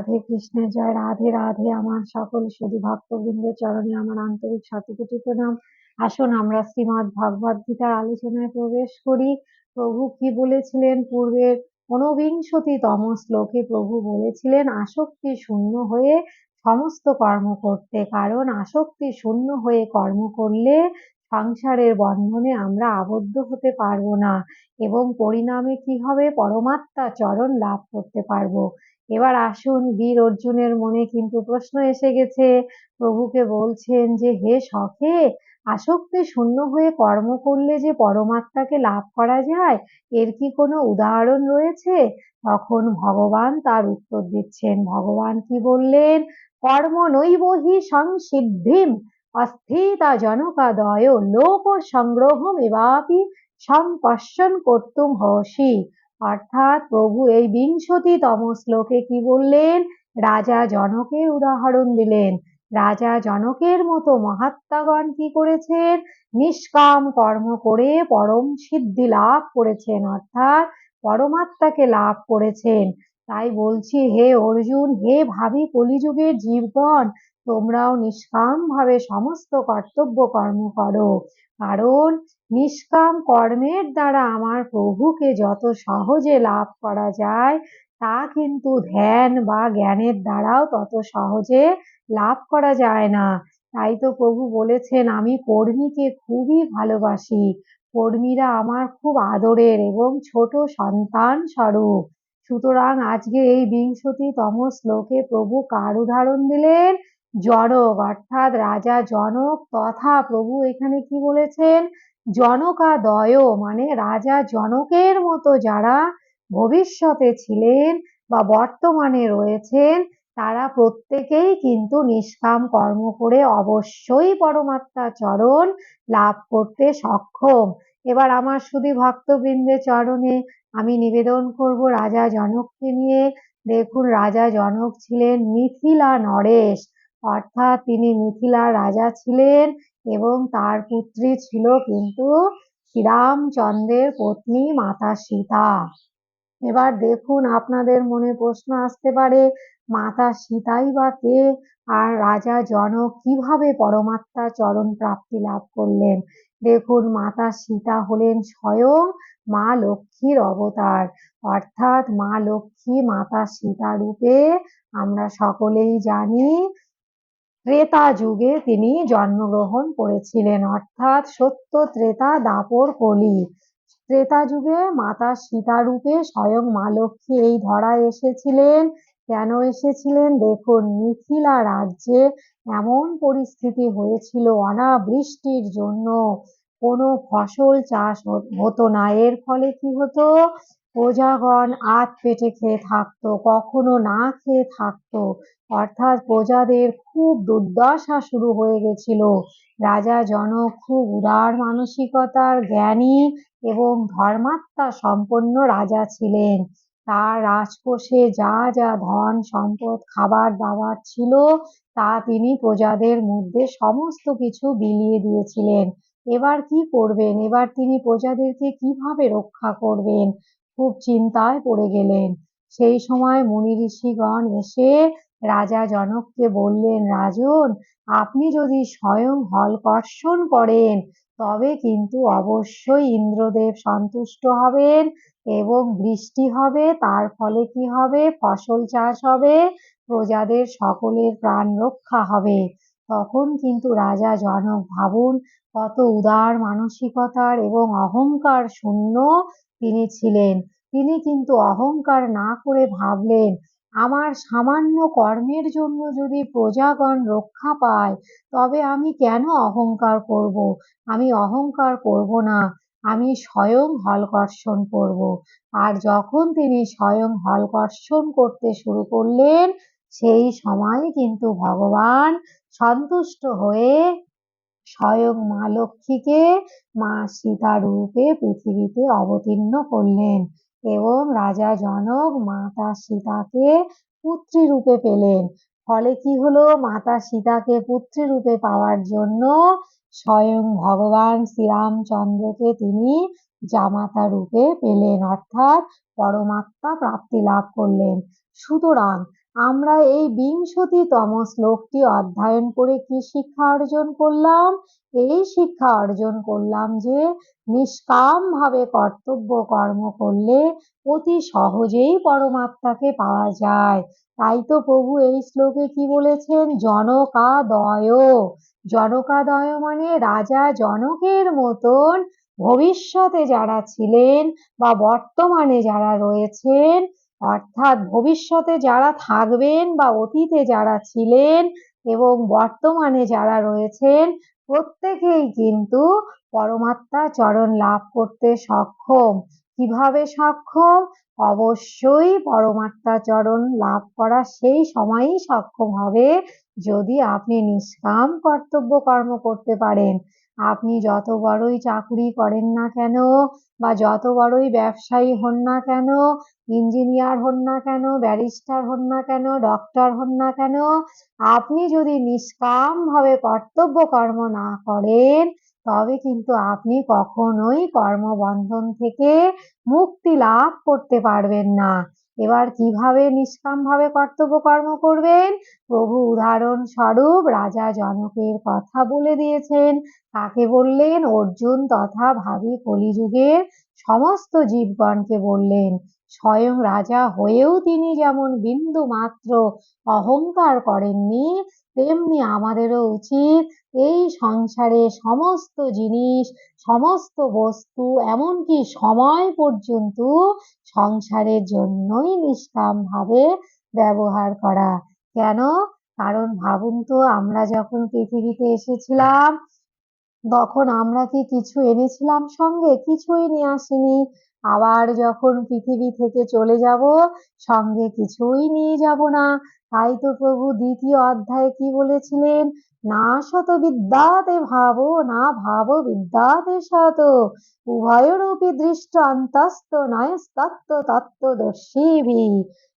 রাধে কৃষ্ণের জয় রাধে রাধে। আমার সকল সুধী ভক্তবৃন্দের চরণে আমার আন্তরিক শতকোটি প্রণাম। আসুন আমরা শ্রীমৎ ভগবদ গীতার আলোচনায় প্রবেশ করি। প্রভু কি বলেছিলেন? পূর্বের ঊনবিংশতিতম শ্লোকে প্রভু বলেছিলেন, আসক্তি শূন্য হয়ে সমস্ত কর্ম করতে, কারণ আসক্তি শূন্য হয়ে কর্ম করলে সংসারের বন্ধনে আমরা আবদ্ধ হতে পারব না। এবং পরিণামে কি হবে? পরমাত্মা চরণ লাভ করতে পারব। এবার আসুন বীর অর্জুনের মনে কিন্তু প্রশ্ন এসে গেছে। প্রভুকে বলছেন যে, হে সখে, আসক্তি শূন্য হয়ে কর্ম করলে যে পরমাত্মাকে লাভ করা যায়, এর কি কোনো উদাহরণ রয়েছে? তখন ভগবান তার উত্তর দিচ্ছেন, ভগবান কি বললেন? কর্ম নৈব হি সংসিদ্ধিম, অস্থিতা জনকাদয় লোক সংগ্রহম এবাপি সংপশ্যন করতুম হসি। অর্থাৎ প্রভু এই বিংশতিতম শ্লোকে কি বললেন? রাজা জনকের উদাহরণ দিলেন। রাজা জনকের মতো মহাত্মাগণ কি করেছেন? নিষ্কাম কর্ম করে পরম সিদ্ধি লাভ করেছেন, অর্থাৎ পরমাত্মাকে লাভ করেছেন। তাই বলছি, হে অর্জুন, হে ভাবি কলিযুগের জীবগণ তোমরাও নিষ্কাম ভাবে সমস্ত কর্তব্য কর্ম করো। কারণ নিষ্কাম কর্মের দ্বারা আমার প্রভুকে যত সহজে লাভ করা যায়, তা কিন্তু ধ্যান বা জ্ঞানের দ্বারাও তত সহজে লাভ করা যায় না। তাই তো প্রভু বলেছেন, আমি কর্মীকে খুবই ভালোবাসি। কর্মীরা আমার খুব আদরের এবং ছোট সন্তান স্বরূপ। সুতরাং আজকে এই বিংশতিতম শ্লোকে প্রভু কার উদাহরণ দিলেন? জনক অর্থাৎ রাজা জনক তথা প্রভু এখানে কি বলেছেন? জনকাদয় মানে রাজা জনকের মতো যারা ভবিষ্যতে ছিলেন বা বর্তমানে রয়েছেন, তারা প্রত্যেকেই কিন্তু নিষ্কাম কর্ম করে অবশ্যই পরমাত্মা চরণ লাভ করতে সক্ষম। এবার আমার শুধু ভক্তবৃন্দের চরণে আমি নিবেদন করব রাজা জনককে নিয়ে। দেখুন, রাজা জনক ছিলেন মিথিলা নরেশ। অর্থাৎ তিনি মিথিলার রাজা ছিলেন এবং তার পুত্রী ছিল কিন্তু শ্রীরামচন্দ্রের পত্নী মাতা সীতা। এবার দেখুন আপনাদের মনে প্রশ্ন আসতে পারে, মাতা সীতাই বা কে? আর রাজা জনক কীভাবে পরমাত্মা চরণ প্রাপ্তি লাভ করলেন? দেখুন, মাতা সীতা হলেন স্বয়ং মা লক্ষ্মীর অবতার। অর্থাৎ মা লক্ষ্মী মাতা সীতা রূপে আমরা সকলেই জানি ত্রেতা যুগে তিনি জন্মগ্রহণ করেছিলেন। অর্থাৎ সত্য ত্রেতা দাপর কলি। ত্রেতা যুগে মাতা সীতা রূপে স্বয়ং মা লক্ষ্মী এই ধরায় এসেছিলেন। কেন এসেছিলেন? দেখুন, মিথিলা রাজ্যে এমন পরিস্থিতি হয়েছিল অনাবৃষ্টির জন্য। কোনো ফসল চাষ হতো না। এর ফলে কি হতো? প্রজাগণ আত পেটে খেয়ে থাকতো, কখনো না খেয়ে থাকতো। অর্থাৎ প্রজাদের খুব দুর্দশা শুরু হয়ে গেছিল। রাজা জনক খুব উদার মানসিকতার জ্ঞানী এবং ধর্মাত্মা সম্পন্ন রাজা ছিলেন। তার রাজকোষে যা যা ধন, সম্পদ, খাবার দাবার ছিল, তা তিনি প্রজাদের মধ্যে সমস্ত কিছু বিলিয়ে দিয়েছিলেন। এবার কি করবেন? এবার তিনি প্রজাদেরকে কীভাবে রক্ষা করবেন? খুব চিন্তায় পড়ে গেলেন। সেই সময় মুনি ঋষিগণ এসে রাজা জনককে বললেন, রাজন, আপনি যদি স্বয়ং হল কর্ষণ করেন, তবে কিন্তু অবশ্যই ইন্দ্রদেব সন্তুষ্ট হবেন এবং বৃষ্টি হবে, তার ফলে কি হবে? ফসল চাষ হবে, প্রজাদের সকলের প্রাণ রক্ষা হবে। তখন কিন্তু রাজা জনক ভাবুন, কত উদার মানসিকতার এবং অহংকার শূন্য তিনি ছিলেন। তিনি কিন্তু অহংকার না করে ভাবলেন, আমার সামান্য কর্মের জন্য যদি প্রজাগণ রক্ষা পায়, তবে আমি কেন অহংকার করব? আমি অহংকার করব না, আমি স্বয়ং হলকর্ষণ করব। আর যখন তিনি স্বয়ং হলকর্ষণ করতে শুরু করলেন, সেই সময় কিন্তু ভগবান সন্তুষ্ট হয়ে স্বয়ং মা লক্ষ্মীকে মা সীতা রূপে পৃথিবীতে অবতীর্ণ করলেন এবং রাজা জনক মাতা সীতাকে পুত্রী রূপে পেলেন। ফলে কি হলো? মাতা সীতাকে পুত্রী রূপে পাওয়ার জন্য স্বয়ং ভগবান শ্রীরামচন্দ্রকে তিনি জামাতা রূপে পেলেন, অর্থাৎ পরমাত্মা প্রাপ্তি লাভ করলেন। সুতরাং আমরা এই বিংশতিতম শ্লোকটি অধ্যয়ন করে কি শিক্ষা অর্জন করলাম? এই শিক্ষা অর্জন করলাম যে নিষ্কাম ভাবে কর্তব্য কর্ম করলে অতি সহজেই পরমাত্মাকে পাওয়া যায়। তাই তো প্রভু এই শ্লোকে কি বলেছেন? জনকাদয়। জনকাদয় মানে রাজা জনকের মতন ভবিষ্যতে যারা ছিলেন বা বর্তমানে যারা রয়েছেন অর্থাৎ ভবিষ্যতে যারা থাকবেন বা অতীতে যারা ছিলেন এবং বর্তমানে যারা রয়েছেন, প্রত্যেকেই কিন্তু পরমাত্মা চরণ লাভ করতে সক্ষম। কীভাবে সক্ষম? অবশ্যই পরমাত্মা চরণ লাভ করা সেই সময়ই সক্ষম হবে যদি আপনি নিষ্কাম কর্তব্য কর্ম করতে পারেন। আপনি যত বড়ই চাকরি করেন না কেন বা যত বড়ই ব্যবসায়ী হন না কেন, ইঞ্জিনিয়ার হন না কেন, ব্যারিস্টার হন না কেন, ডক্টর হন না কেন, আপনি যদি নিষ্কাম ভাবে কর্তব্য কর্ম না করেন, তবে কিন্তু আপনি কখনোই কর্মবন্ধন থেকে মুক্তি লাভ করতে পারবেন না। এবার কীভাবে নিষ্কাম ভাবে কর্তব্য কর্ম করবেন? প্রভু উদাহরণ স্বরূপ রাজা জনকের কথা বলে দিয়েছেন। তাকে বললেন, অর্জুন তথা ভাবি কলিযুগের সমস্ত জীবগণকে বললেন স্বয়ং রাজা হয়েও তিনি যেমন বিন্দু মাত্র অহংকার করেননি, তেমনি আমাদেরও উচিত এই সংসারে সমস্ত জিনিস, সমস্ত বস্তু, এমনকি সময় পর্যন্ত সংসারের জন্যই নিষ্কাম ভাবে ব্যবহার করা। কেন? কারণ ভাবুন তো, আমরা যখন পৃথিবীতে এসেছিলাম, তখন আমরা কি কিছু এনেছিলাম সঙ্গে? কিছুই নিয়ে আসিনি। আবার যখন পৃথিবী থেকে চলে যাব, সঙ্গে কিছুই নিয়ে যাব না। তাই তো প্রভু দ্বিতীয় অধ্যায়ে কি বলেছিলেন? না শত বিদ্যাতে ভাবো, না ভাবো বিদ্যাতে শত। উভয়রূপী দৃষ্ট অন্তস্ত নয়স্তত্ত্ব তত্ত্বদর্শীভি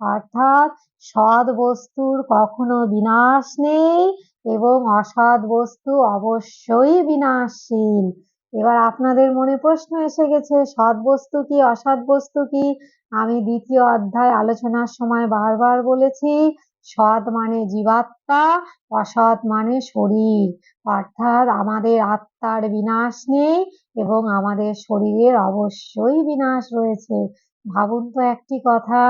অর্থাৎ সৎ বস্তুর কখনো বিনাশ নেই এবং অসৎ বস্তু অবশ্যই বিনাশশীল। এবার আপনাদের মনে প্রশ্ন এসে গেছে, সৎ বস্তু কি, অসৎ বস্তু কি? আমি দ্বিতীয় অধ্যায় আলোচনার সময় বারবার বলেছি, সৎ মানে জীবাত্মা, অসৎ মানে শরীর। অর্থাৎ আমাদের আত্মার বিনাশ নেই এবং আমাদের শরীরের অবশ্যই বিনাশ রয়েছে। ভাবুন তো একটি কথা,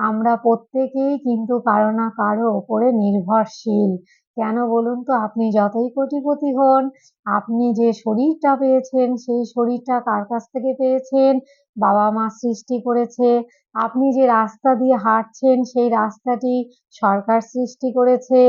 আমরা প্রত্যেকেই কিন্তু কারও না কারও ওপরে নির্ভরশীল। কেন বলুন তো? আপনি যতই কোটিপতি হন, আপনি যে শরীরটা পেয়েছেন, সেই শরীরটা কার কাছ থেকে পেয়েছেন? বাবা মা সৃষ্টি করেছে। আপনি যে রাস্তা দিয়ে হাঁটছেন, সেই রাস্তাটি সরকার সৃষ্টি করেছে।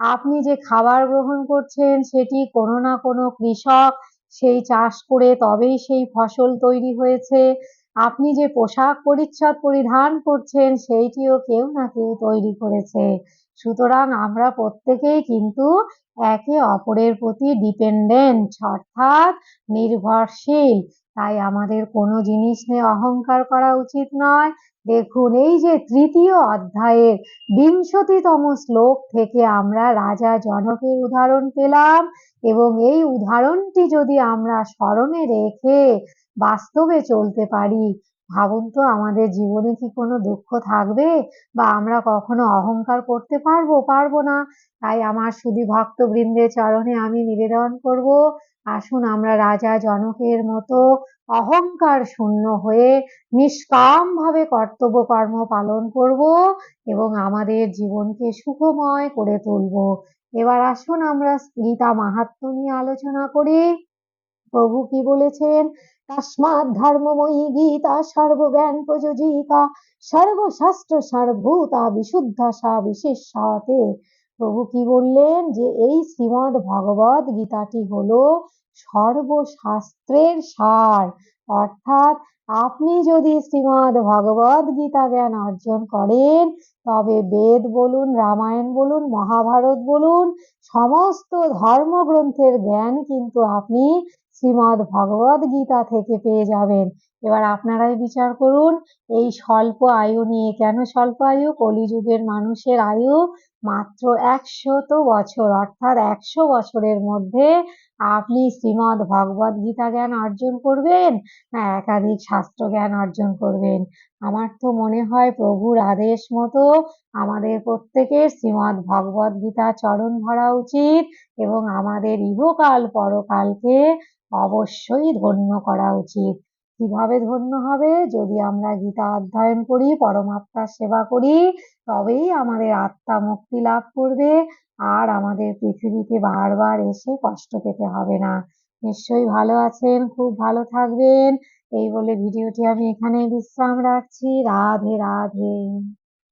আপনি যে খাবার গ্রহণ করছেন, সেটি কোনো না কোনো কৃষক সেই চাষ করে তবেই সেই ফসল তৈরি হয়েছে। আপনি যে পোশাক পরিচ্ছদ পরিধান করছেন, সেইটিও কেউ না কেউ তৈরি করেছে। সুতরাং আমরা প্রত্যেকেই কিন্তু একে অপরের প্রতি ডিপেন্ডেন্ট অর্থাৎ নির্ভরশীল। তাই আমাদের কোনো জিনিস নিয়ে অহংকার করা উচিত নয়। দেখুন, এই যে তৃতীয় অধ্যায়ের বিংশতিতম শ্লোক থেকে আমরা রাজা জনকের উদাহরণ পেলাম এবং এই উদাহরণটি যদি আমরা স্মরণে রেখে বাস্তবে চলতে পারি ভাবুন তো, আমাদের জীবনে কি কোনো দুঃখ থাকবে? বা আমরা কখনো অহংকার করতে পারব? পারব না। তাই আমার শুধু ভক্তবৃন্দের চরণে আমি নিবেদন করব। আসুন আমরা রাজা জনকের মতো অহংকার শূন্য হয়ে নিষ্কাম ভাবে কর্তব্য কর্ম পালন করব এবং আমাদের জীবনকে সুখময় করে তুলব। এবার আসুন আমরা গীতা মাহাত্ম নিয়ে আলোচনা করি। প্রভু কি বলেছেন? তস্মাৎ ধর্মময়ী গীতা সর্বজ্ঞান প্রযোজিকা সর্বশাস্ত্র সারভূতা বিশুদ্ধা সা বিশেষাতে প্রভু কি বললেন যে, এই শ্রীমদ ভগবত গীতাটি হলো সর্বশাস্ত্রের সার। অর্থাৎ আপনি যদি শ্রীমদ ভগবত গীতা জ্ঞান অর্জন করেন, তবে বেদ বলুন, রামায়ণ বলুন, মহাভারত বলুন, সমস্ত ধর্মগ্রন্থের জ্ঞান কিন্তু আপনি শ্রীমদ ভগবত গীতা থেকে পেয়ে যাবেন। এবার আপনারাই বিচার করুন, এই স্বল্প আয়ু নিয়ে কেন স্বল্প আয়ু? কলিযুগের মানুষের আয়ু মাত্র একশত বছর, অর্থাৎ একশো বছরের মধ্যে আপনি শ্রীমদ্ ভগবদ গীতা জ্ঞান অর্জন করবেন না একাধিক শাস্ত্র জ্ঞান অর্জন করবেন? আমার তো মনে হয় প্রভুর আদেশ মতো আমাদের প্রত্যেকের শ্রীমদ্ ভগবদ গীতা চরণ ধরা উচিত এবং আমাদের ইহকাল পরকালকে অবশ্যই ধন্য করা উচিত। কীভাবে ধন্য হবে? যদি আমরা গীতা অধ্যয়ন করি, পরমাত্মার সেবা করি, তবেই আমাদের আত্মা মুক্তি লাভ করবে। আর আমাদের পৃথিবীতে বারবার এসে কষ্ট পেতে হবে না। নিশ্চয়ই ভালো আছেন, খুব ভালো থাকবেন। এই বলে ভিডিওটি আমি এখানেই বিশ্রাম রাখছি। রাধে রাধে।